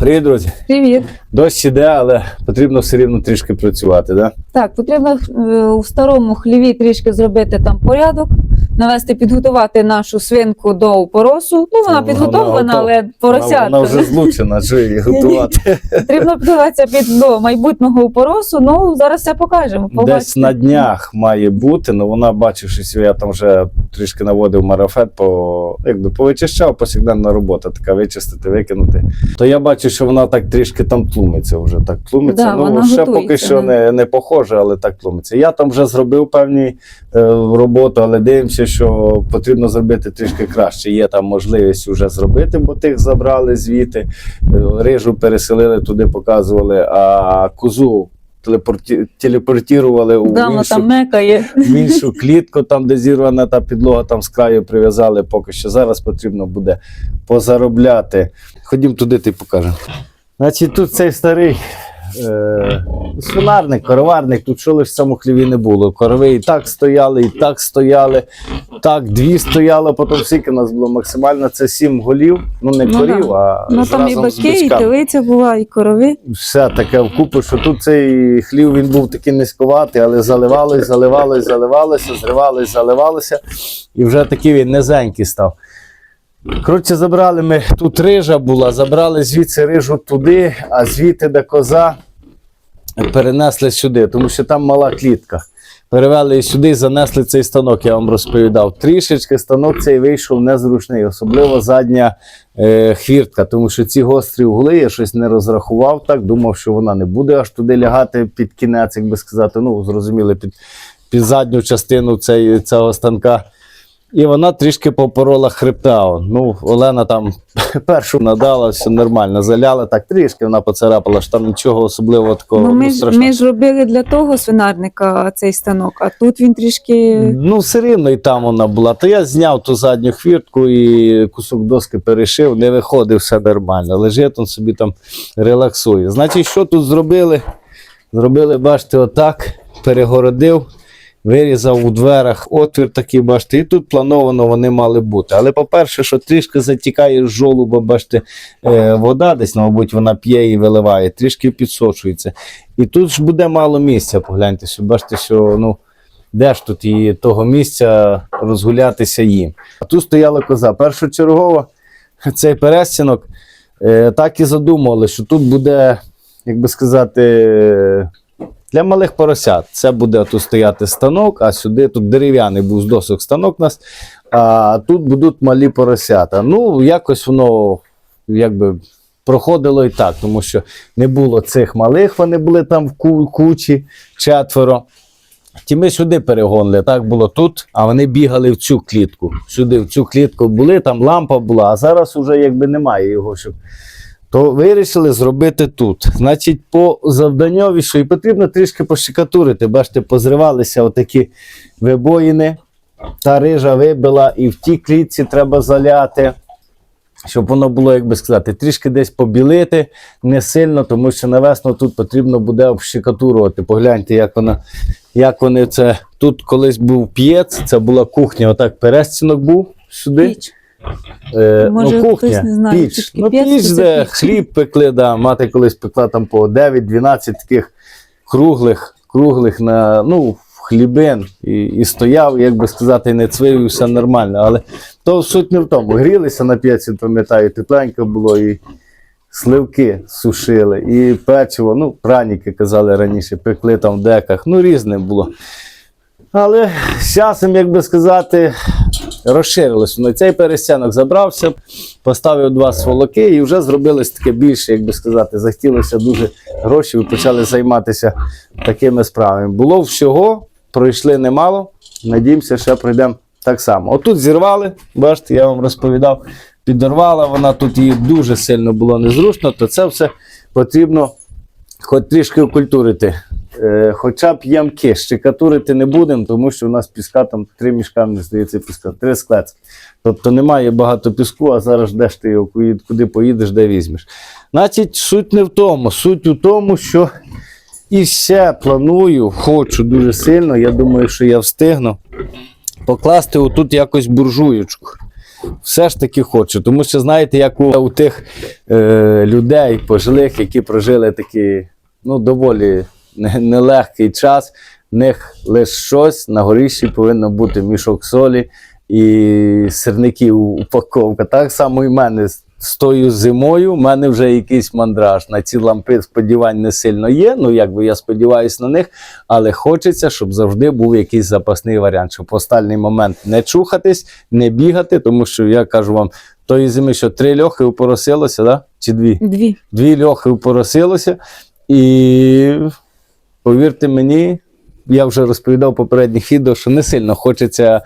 Привіт, друзі. Привіт. Дощ іде, але потрібно все рівно трішки працювати, да? Так, потрібно в у старому хліві трішки зробити там порядок, навести, підготувати нашу свинку до опоросу. Ну, вона підготовлена, але поросятка. вона вже злучена, що її готувати. Потрібно підготуватися під до майбутнього опоросу. Ну, зараз все покажемо. Десь на днях має бути, але вона, бачившись, я там вже трішки наводив марафет, по, якби повичищав, повсякденна робота така вичистити, викинути. То я бачу, що вона так трішки там тлумиться вже. Так тлумиться. Да, ну, ще поки що не, не похоже, але так тлумиться. Я там вже зробив певні е, роботу, але дивимося, що потрібно зробити трішки краще. Є там можливість вже зробити, бо тих забрали звідти. Е, Рижу переселили туди, показували, а козу телепорті... телепортували у Да, іншу, там мекає. в іншу клітку, там, де зірвана та підлога, там з краю прив'язали. Поки що зараз потрібно буде позаробляти. Ходім туди, ти покажемо. Значить, тут цей старий е, свинарник, короварник, тут що лише в хліві не було. Корови і так стояли, і так стояли. Так, дві стояло, потім скільки нас було максимально це сім голів. Ну не Ну, корів, да. а Ну там і баки, і телиця була, і корови. все таке вкупи, що тут цей хлів він був такий низьковатий, але заливалось, заливалось, заливалося, зривалось, заливалося, і вже такий він низенький став. Коротше, забрали ми тут рижа була, забрали звідси рижу туди, а звідти де коза перенесли сюди, тому що там мала клітка. Перевели її сюди і занесли цей станок, я вам розповідав. Трішечки станок цей вийшов незручний, особливо задня е, хвіртка, тому що ці гострі угли я щось не розрахував так, думав, що вона не буде аж туди лягати під кінець, як би сказати, ну, зрозуміли, під, під задню частину цей, цього станка. І вона трішки попорола хребта. Ну, Олена там першу надала, все нормально, заляла так трішки, вона поцарапала, що там нічого особливого такого Ну, ну, ми, ж, ми ж робили для того свинарника цей станок, а тут він трішки. Ну, все рівно і там вона була. То я зняв ту задню хвіртку і кусок доски перешив, не виходив, все нормально. Лежить, він собі там релаксує. Значить, що тут зробили? Зробили, бачите, отак, перегородив, вирізав у дверах отвір такий, бачите, і тут плановано вони мали бути. Але по-перше, що трішки затікає з жолуба, бачите, е, вода десь, ну, мабуть, вона п'є і виливає, трішки підсочується. І тут ж буде мало місця, погляньте, що бачите, що ну. Де ж тут і того місця розгулятися їм? А тут стояла коза. Першочергово цей перестінок е, так і задумували, що тут буде, як би сказати, для малих поросят. Це буде тут стояти станок, а сюди тут дерев'яний був з досок станок у нас, а тут будуть малі поросята. Ну, якось воно якби. Проходило і так, тому що не було цих малих, вони були там в кучі, четверо. Ті ми сюди перегонили, так було тут, а вони бігали в цю клітку. Сюди, в цю клітку були, там лампа була, а зараз уже якби немає його. Щоб... То вирішили зробити тут. Значить, по завданньові, і потрібно трішки пощекатурити. Бачите, позривалися отакі вибоїни. Та рижа вибила, і в тій клітці треба заляти. Щоб воно було, як би сказати, трішки десь побілити, не сильно, тому що на весну тут потрібно буде общикатурувати. Погляньте, як вона, як вони це. Тут колись був п'єц, це була кухня, отак перестінок був сюди. Піч. Е, Може, ну, кухня, хтось не знає, піч. Ну, піч, де хліб пекли, да. мати колись пекла там по 9-12 таких круглих, круглих на, ну, хлібин і, і стояв, як би сказати, не цвив, і все нормально. Але то суть не в тому. Грілися на п'єці, пам'ятаю, тепленько було і сливки сушили, і печиво, ну, праніки казали раніше, пекли там в деках, ну різне було. Але з часом, як би сказати, розширилось. Ну, цей перестянок забрався, поставив два сволоки і вже зробилось таке більше, як би сказати, захотілося дуже грошей і почали займатися такими справами. Було всього, пройшли немало. Надіємося, ще пройдемо так само. Отут зірвали, бачите, я вам розповідав, підорвала вона, тут їй дуже сильно було незручно, то це все потрібно хоч трішки окультурити. Е, хоча б ямки щекатурити не будемо, тому що у нас піска там три мішка, мені здається, піска, три склецки. Тобто немає багато піску, а зараз де ж ти його, куди- поїдеш, де візьмеш. Значить, суть не в тому. Суть у тому, що і ще планую, хочу дуже сильно, я думаю, що я встигну покласти отут якось буржуючку. все ж таки хочу. Тому що, знаєте, як у, у тих е, людей пожилих, які прожили такий ну, доволі нелегкий час, в них лише щось на горищі повинно бути мішок солі і сирників упаковка. Так само і в мене з- тою зимою. в мене вже якийсь мандраж. На ці лампи сподівань не сильно є. Ну, якби я сподіваюся на них, але хочеться, щоб завжди був якийсь запасний варіант, щоб в останній момент не чухатись, не бігати, тому що я кажу вам, тої зими, що три льохи упоросилося, да? чи дві? Дві. Дві льохи упоросилося, і повірте мені, я вже розповідав попередніх відео, що не сильно хочеться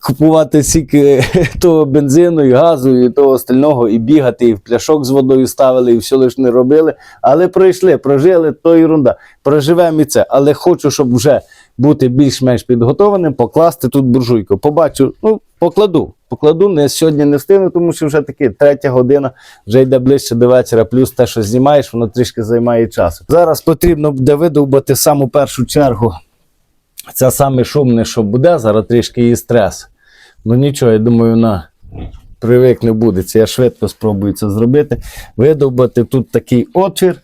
купувати стільки того бензину і газу, і того остального, і бігати, і в пляшок з водою ставили, і все лиш не робили. Але пройшли, прожили, то ерунда. Проживемо і це. Але хочу, щоб вже бути більш-менш підготованим, покласти тут буржуйку. Побачу, ну, покладу. Покладу, не сьогодні не встигну, тому що вже таки третя година, вже йде ближче до вечора, плюс те, що знімаєш, воно трішки займає часу. Зараз потрібно буде видовбати саму першу чергу. Це саме шумне, що буде, зараз трішки її стрес. Ну нічого, я думаю, вона привикне буде. Це я швидко спробую це зробити. Видовбати тут такий отвір.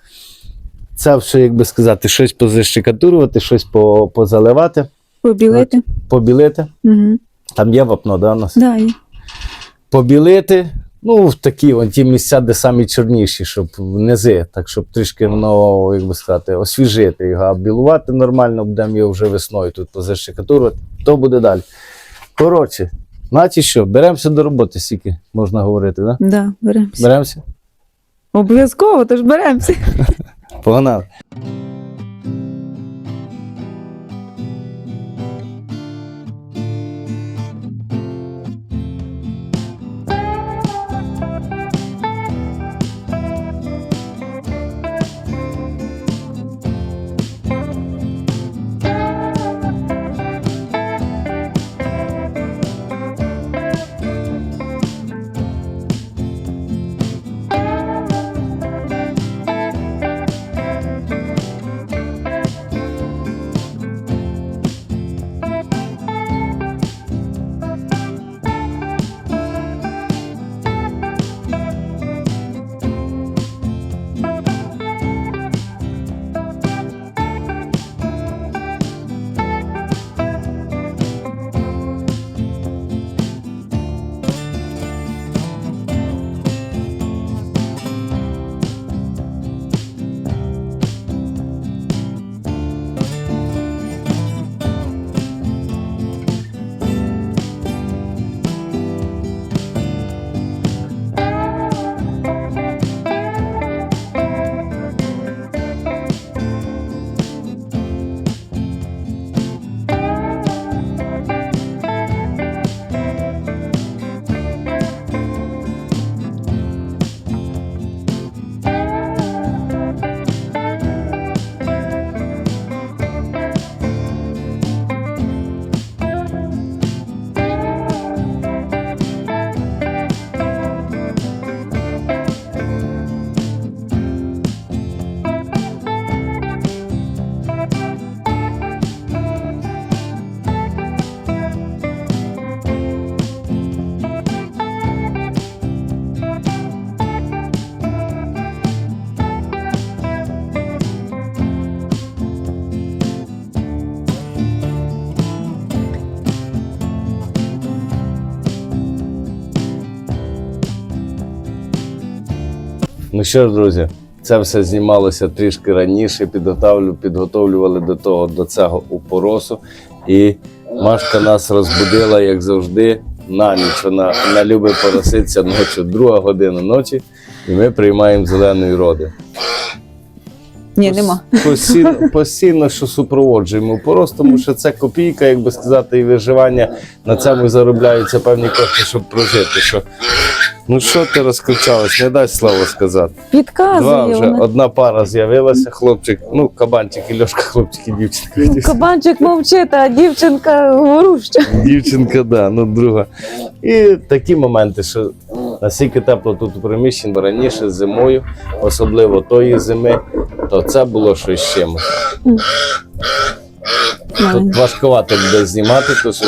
Це все, як би сказати, щось позашикатурувати, щось по- позаливати, Побілити. побілити. Угу. Там є вапно, да, у нас? Да, є. Побілити. Ну, в такі вон, ті місця, де самі чорніші, щоб низи, так щоб трішки воно, як би сказати, освіжити його, а білувати нормально, будемо його вже весною тут позашикатурувати, то буде далі. Коротше, значить що, беремося до роботи, скільки можна говорити, да? Да, беремося. Беремося? Обов'язково, тож беремося. Погнали. Ну що ж, друзі, це все знімалося трішки раніше, підготовлю, підготовлювали до того до цього упоросу. І Машка нас розбудила, як завжди, на ніч. Вона, вона любить пороситися ночі, друга година ночі, і ми приймаємо зеленої роди. Ні, нема. Постійно, постійно що супроводжуємо упорос, тому що це копійка, як би сказати, і виживання. На цьому заробляються певні кошти, щоб прожити. Що... Ну що ти розкричалась, не дай слово сказати. Два вже вона. одна пара з'явилася, хлопчик, ну, кабанчик і Льошка, хлопчик і дівчинка. Ну, Кабанчик мовчить, а дівчинка говоруща. Дівчинка, да, ну друга. І такі моменти, що настільки тепло тут у приміщенні, бо раніше зимою, особливо тої зими, то це було щось чимось. Тут важкувато буде знімати, тому що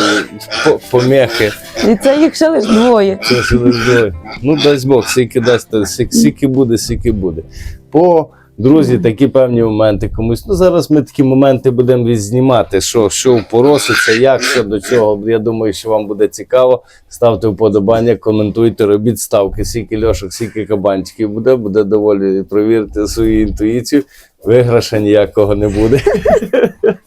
помехи. І це їх ще лише двоє. Це ж лише. Ну, дасть Бог, скільки дасть, скільки буде, скільки буде. По друзі, такі певні моменти комусь. Ну зараз ми такі моменти будемо відзнімати, що, що пороситься, як, що до чого. Я думаю, що вам буде цікаво. Ставте вподобання, коментуйте, робіть ставки, скільки льошок, скільки кабанчиків буде, буде доволі провірити свою інтуїцію. Виграша ніякого не буде.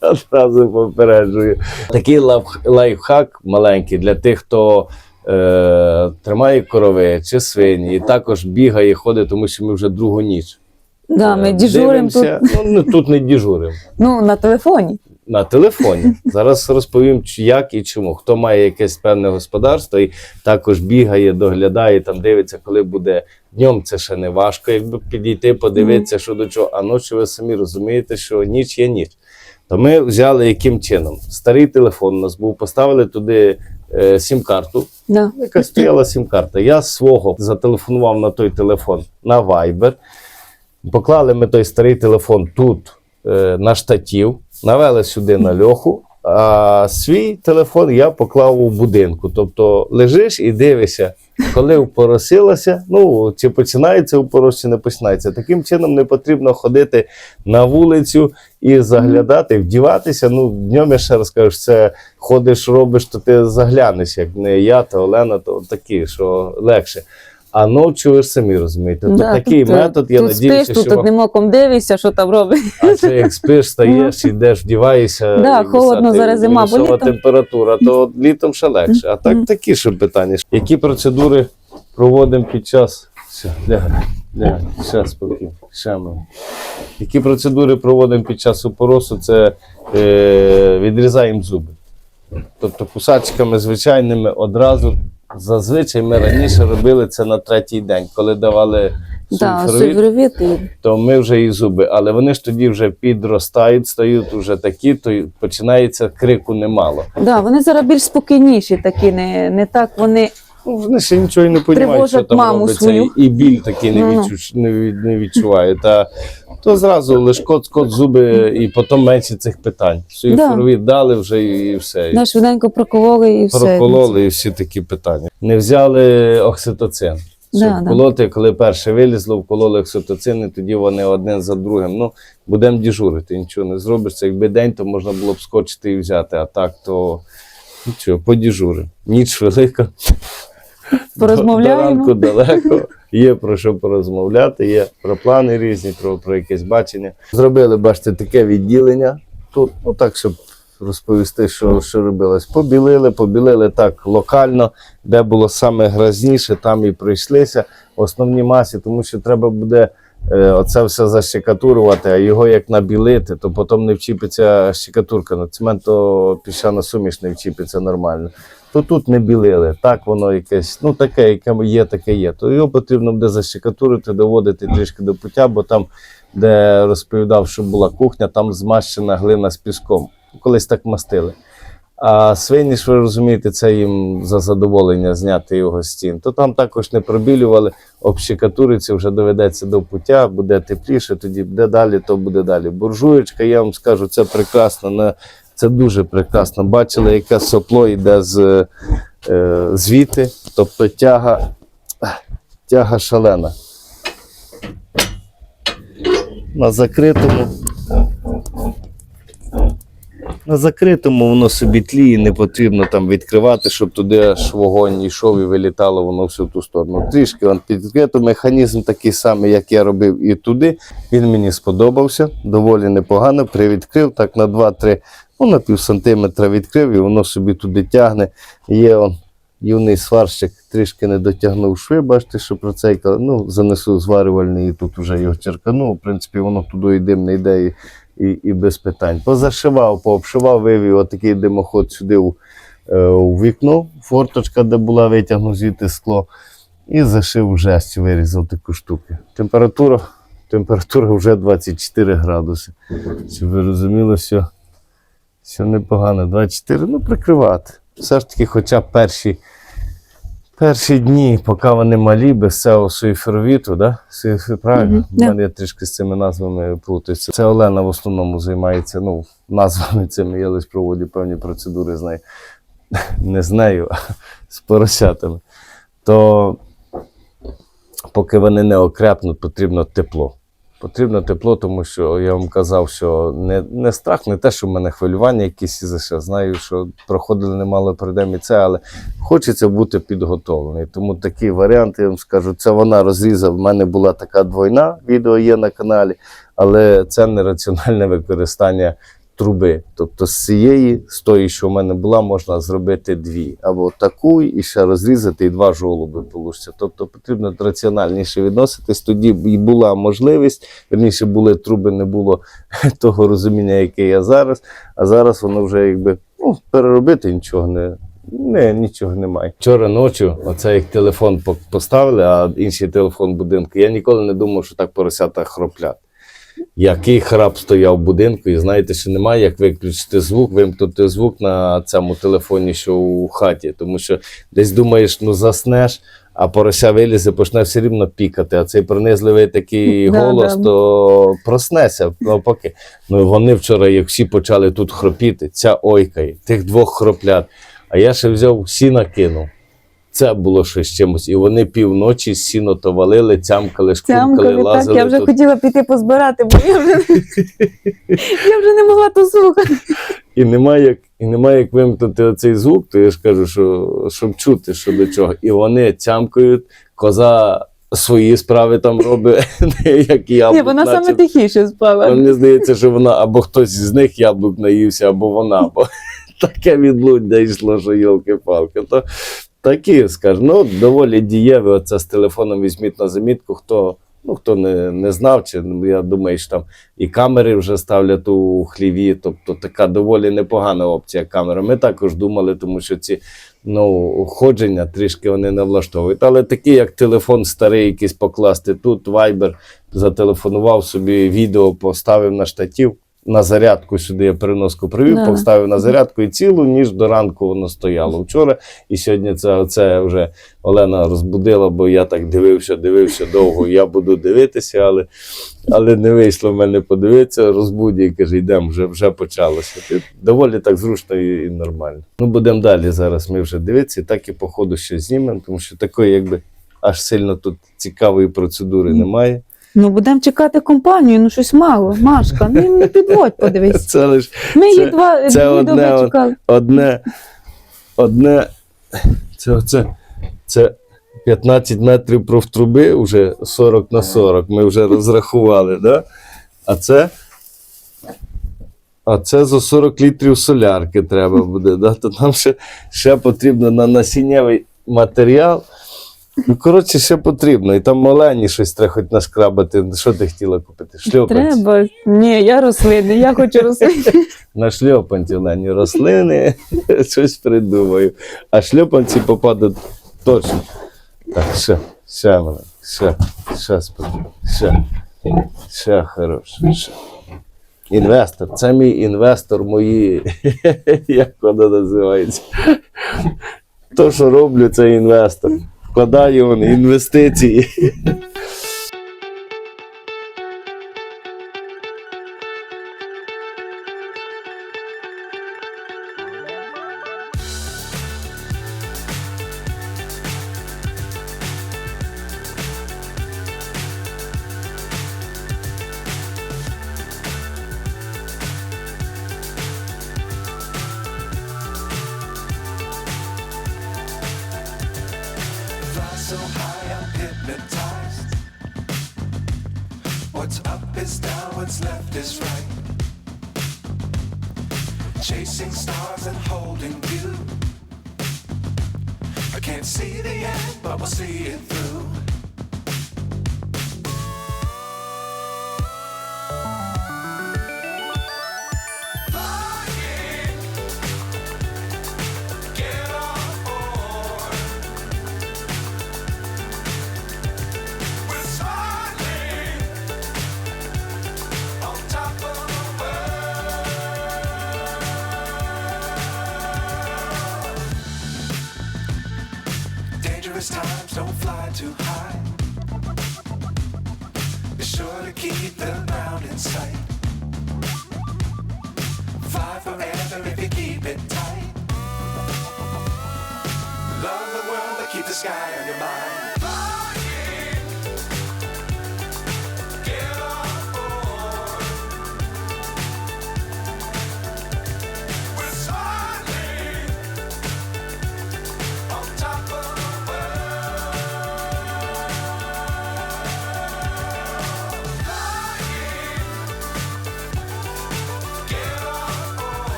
Одразу попереджую. Такий лайф- лайфхак маленький для тих, хто е, тримає корови чи свині, і також бігає, ходить, тому що ми вже другу ніч. Да, ми Е, діжуримо тут. Ну, тут не діжуримо. Ну, на телефоні. На телефоні. Зараз розповім, як і чому. Хто має якесь певне господарство і також бігає, доглядає, там дивиться, коли буде днем, це ще не важко, якби підійти, подивитися, що до чого. А ночі ви самі розумієте, що ніч є ніч. То ми взяли яким чином? Старий телефон у нас був, поставили туди е, сім-карту. Да. Яка стояла сім-карта. Я свого зателефонував на той телефон на Viber. Поклали ми той старий телефон тут е, на штатів, навели сюди на льоху, а свій телефон я поклав у будинку. Тобто лежиш і дивишся, коли впоросилося, ну чи починається впорос, чи не починається. Таким чином не потрібно ходити на вулицю і заглядати, вдіватися. Ну, днем я ще раз кажу, що це ходиш, робиш, то ти заглянеш, як не я, то Олена, то такі, що легше. А ночі ви ж самі розумієте. Тут Да, такий тут, е, метод, я тут надіюся, спиш, тут що вам одним оком дивишся, що там робить. а це як спиш, стаєш, йдеш, вдіваєшся. Да, холодно, зараз зима, бо літом- температура, то літом ще легше. А так такі ж питання. Які процедури проводимо під час. Все, лягай, лягай, ще спокійно, ще ми. Які процедури проводимо під час опоросу? Це е, відрізаємо зуби. Тобто кусачками звичайними одразу. Зазвичай ми раніше робили це на третій день, коли давали Да, сульфоровід і то ми вже і зуби, але вони ж тоді вже підростають, стають вже такі, то починається крику немало. Да, вони зараз більш спокійніші такі, не, не так вони. Ну, вони ще нічого і не розуміють, що там маму робиться, свою. і, і біль такий не, Ну-ну. відчу, не, від- не відчуває. Та, то зразу лиш кот, кот зуби, і потім менше цих питань. Сульфоровід дали вже і, і все. Да, швиденько прокололи і все. Прокололи і всі такі питання. Не взяли окситоцин. Да, Щоб да. колоти, коли перше вилізло, вкололи окситоцин, і тоді вони один за другим. Ну, будемо діжурити, нічого не зробиш. Це якби день, то можна було б скочити і взяти, а так то нічого, подіжуримо. Ніч велика. Порозмовляємо. До ранку далеко. Є про що порозмовляти, є про плани різні, про, про якесь бачення. Зробили, бачите, таке відділення. Тут, ну так, щоб розповісти, що, що робилось. Побілили, побілили так локально, де було саме грязніше, там і пройшлися в основній масі, тому що треба буде е, оце все защекатурувати, а його як набілити, то потім не вчіпиться щекатурка. На цемент то піщана суміш не вчіпиться нормально. То тут не білили, так воно якесь, ну таке, яке є, таке є. То його потрібно буде защекатурити, доводити трішки до пуття, бо там, де розповідав, що була кухня, там змащена глина з піском. Колись так мастили. А свині ж ви розумієте, це їм за задоволення зняти його стін. То там також не пробілювали, общикатуриться, вже доведеться до пуття, буде тепліше, тоді буде далі, то буде далі. Буржуєчка, я вам скажу, це прекрасно. на- Це дуже прекрасно. Бачили, яке сопло йде з е, звідти, тобто тяга, тяга шалена. На закритому. На закритому воно собі тліє, не потрібно там відкривати, щоб туди аж вогонь йшов і вилітало воно все в ту сторону. Трішки он під відкрито. Механізм такий самий, як я робив і туди. Він мені сподобався, доволі непогано. Привідкрив так на 2-3, ну на пів сантиметра відкрив, і воно собі туди тягне. Є он юний сварщик, трішки не дотягнув шви, бачите, що про це я казав. ну, занесу зварювальний і тут вже його черканув. В принципі, воно туди і дим не йде. І і, і без питань. Позашивав, пообшивав, вивів отакий димоход сюди у, е, у вікно, форточка, де була, витягнув звідти скло, і зашив в вирізав таку штуку. Температура, температура вже 24 градуси. Щоб ви розуміли, все, все непогано. 24, ну прикривати. Все ж таки, хоча б перші, Перші дні, поки вони малі, без цього суїфервіту, да? Правильно? У мене трішки з цими назвами плутаються. Це Олена в основному займається ну, назвами цими. Я лише проводжу певні процедури з нею. Не з нею, а з поросятами. То поки вони не окрепнуть, потрібно тепло. Потрібно тепло, тому що я вам казав, що не, не страх, не те, що в мене хвилювання якісь і за що. Знаю, що проходили немало передем і це, але хочеться бути підготовлений. Тому такий варіант, я вам скажу, це вона розрізала. У мене була така двойна, відео є на каналі, але це нераціональне використання труби. Тобто з цієї, з тої, що в мене була, можна зробити дві. Або таку, і ще розрізати, і два жолоби получаться. Тобто потрібно раціональніше відноситись. Тоді і була можливість, верніше були труби, не було того розуміння, яке я зараз. А зараз воно вже якби ну, переробити нічого не. Не, нічого немає. Вчора ночі, оце як телефон по- поставили, а інший телефон будинку. Я ніколи не думав, що так поросята хроплять. Який храп стояв в будинку, і знаєте, що немає як виключити звук, вимкнути звук на цьому телефоні, що у хаті. Тому що десь думаєш, ну заснеш, а порося вилізе, почне все рівно пікати. А цей пронизливий такий Да, голос, да. то проснеться навпаки. Ну вони вчора, як всі почали тут хропіти, ця ойкає, тих двох хроплят. А я ще взяв сіна кинув. Це було щось чимось. І вони півночі сіно то валили, цямкали, шкуркали, Цямкали, так, я вже тут. хотіла піти позбирати, бо я вже, я вже не могла то слухати. І немає як, і немає як вимкнути оцей звук, то я ж кажу, що щоб чути, що до чого. І вони цямкають, коза свої справи там робить, як і Ні, яблук. вона наче. саме тихіше спала. Мені здається, що вона або хтось з них яблук наївся, або вона. Бо таке відлуддя йшло, що йолки-палки. То такі, скажу, ну, доволі дієві. Оце з телефоном візьміть на замітку, хто. Ну, хто не, не знав, чи ну, я думаю, що там і камери вже ставлять у хліві, тобто така доволі непогана опція камера. Ми також думали, тому що ці ну, ходження трішки вони не влаштовують. Але такі, як телефон старий, якийсь покласти тут, Viber, зателефонував собі, відео поставив на штатів. На зарядку сюди я переноску привів, Да. поставив на зарядку і цілу ніж до ранку воно стояло вчора. І сьогодні це, це вже Олена розбудила, бо я так дивився, дивився довго. Я буду дивитися, але, але не вийшло в мене подивитися. Розбудя і каже, йдемо, вже, вже почалося. Ти- Доволі так зручно і, і нормально. Ну, будемо далі зараз. Ми вже дивитися, і так і по ходу ще знімемо, тому що такої, якби аж сильно тут цікавої процедури немає. Ну, будемо чекати компанію, ну щось мало. Машка, ну не підводь, подивись. Це лише Ми її Це- два це дві одне доби чекали. одне, одне, це, це, це 15 метрів профтруби, вже 40 на 40, ми вже розрахували, да? а це, а це за 40 літрів солярки треба буде. Да? То нам ще, ще потрібно на насіннєвий матеріал. Ну, коротше, ще потрібно. І там малені щось треба хоч нашкрабати. Що ти хотіла купити? Шльопанці. Треба. Ні, я рослини, я хочу рослини. На шльопанці Лені рослини, щось придумаю. А шльопанці попадуть точно. Так, ще, ще мене, ще, ще спокійно, ще, ще хороше, ще. Інвестор, це мій інвестор, мої, як воно називається. То, що роблю, це інвестор. Вкладаю вони інвестиції. But we'll see it through.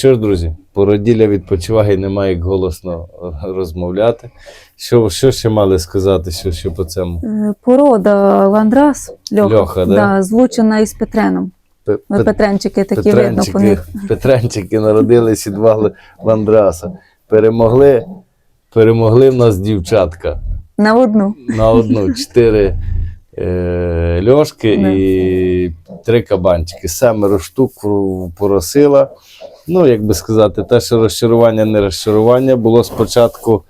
Що ж, друзі, породілля відпочиває, немає як голосно е, розмовляти. Що, що ще мали сказати, що, що по цьому? Е, Порода ландрас Льоха, Льоха, да? злучена із Петреном. Пет- Петренчики такі видно по Петренчики, них. Петренчики народились і два Ландраса. Перемогли, перемогли в нас дівчатка На одну. на одну чотири е, льошки і три кабанчики. Семеро штук поросила. Ну, як би сказати, те, що розчарування, не розчарування. Було спочатку,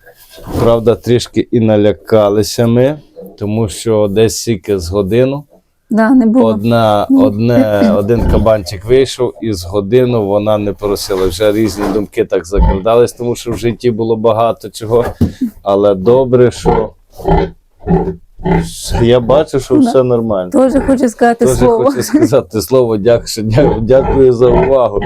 правда, трішки і налякалися ми, тому що десь сіки з годину. Да, не було. Одна, одне, один кабанчик вийшов, і з годину вона не просила. Вже різні думки так закрадались, тому що в житті було багато чого. Але добре, що я бачу, що все нормально. Теж хочу сказати Теж слово. хочу сказати слово, дякую, дякую, за увагу.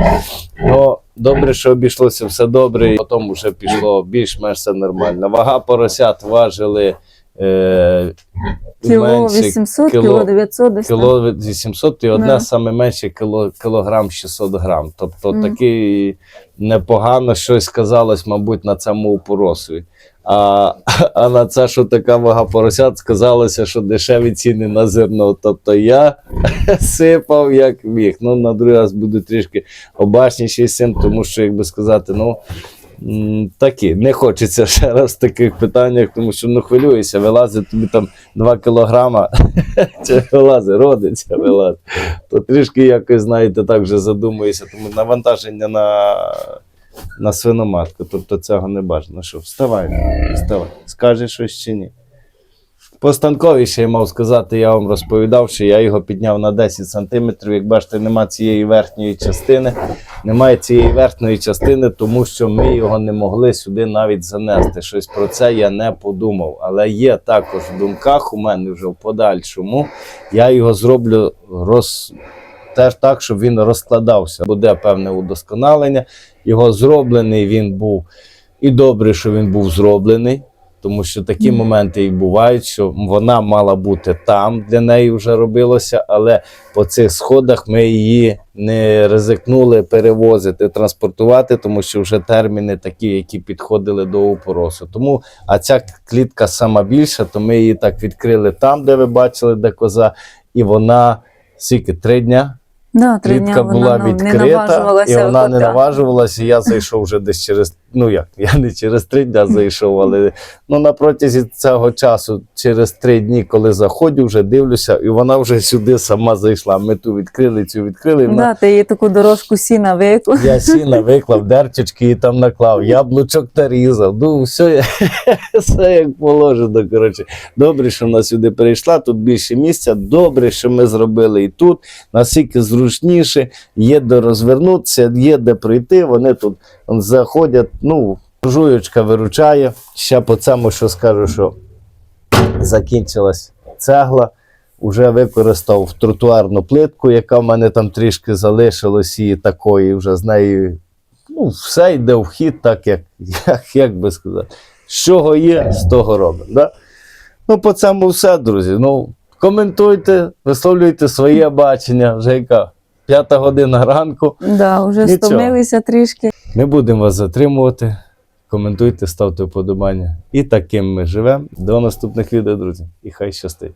Ну, добре, що обійшлося все добре, і потім вже пішло більш-менш все нормально. Вага поросят важили. Е, Кіло менше, 800, кіло- кіло 900 десь. Кіло 800 і одне Да. саме менше кіло, кілограм 600 грам. Тобто Мгм. таки непогано щось сказалось, мабуть, на цьому упоросові. А, а на це, що така вага поросят, сказалося, що дешеві ціни на зерно. Тобто я сипав як міг. Ну, на другий раз буду трішки обачніший з тому що, як би сказати, ну. Такі, не хочеться ще раз в таких питаннях, тому що ну хвилюєшся, вилазить тобі там 2 кілограма, чи вилазить, родиться, вилазить. То трішки якось, знаєте, так вже задумуєшся, тому навантаження на, на свиноматку. Тобто цього не бажано. Що, вставай, вставай. Скажеш щось чи ні? По станкові ще я мав сказати, я вам розповідав, що я його підняв на 10 сантиметрів. Як бачите, нема цієї верхньої частини. Немає цієї верхньої частини, тому що ми його не могли сюди навіть занести. Щось про це я не подумав. Але є також в думках у мене вже в подальшому. Я його зроблю роз... теж так, щоб він розкладався. Буде певне удосконалення. Його зроблений він був і добре, що він був зроблений. Тому що такі моменти і бувають, що вона мала бути там, для неї вже робилося, але по цих сходах ми її не ризикнули перевозити, транспортувати, тому що вже терміни такі, які підходили до упоросу. Тому, а ця клітка сама більша, то ми її так відкрили там, де ви бачили, де коза, і вона скільки три дня. Да, Клітка була відкрита, і вона не наважувалася. Я зайшов вже десь через. Ну як, я не через три дня зайшов, але ну на протязі цього часу, через три дні, коли заходжу, вже дивлюся, і вона вже сюди сама зайшла. Ми ту відкрили, цю відкрили. Да, ти їй таку дорожку сіна виклав. я сіна виклав, дерчички і там наклав, яблучок нарізав. Ну, все, все як положено. Коротше. Добре, що вона сюди перейшла, тут більше місця. Добре, що ми зробили і тут. Наскільки зручніше, є де розвернутися, є де прийти. Вони тут заходять. Ну, жуючка виручає. Ще по цьому, що скажу, що закінчилась цегла. Уже використав тротуарну плитку, яка в мене там трішки залишилась, і такої вже з нею. Ну, все йде в хід, так як, як, як би сказати. З чого є, з того робимо. Да? Ну, по цьому все, друзі. Ну, коментуйте, висловлюйте своє бачення. Вже яка п'ята година ранку. Да, вже стомилися трішки. Не будемо вас затримувати. Коментуйте, ставте вподобання. І таким ми живемо. До наступних відео, друзі. І хай щастить.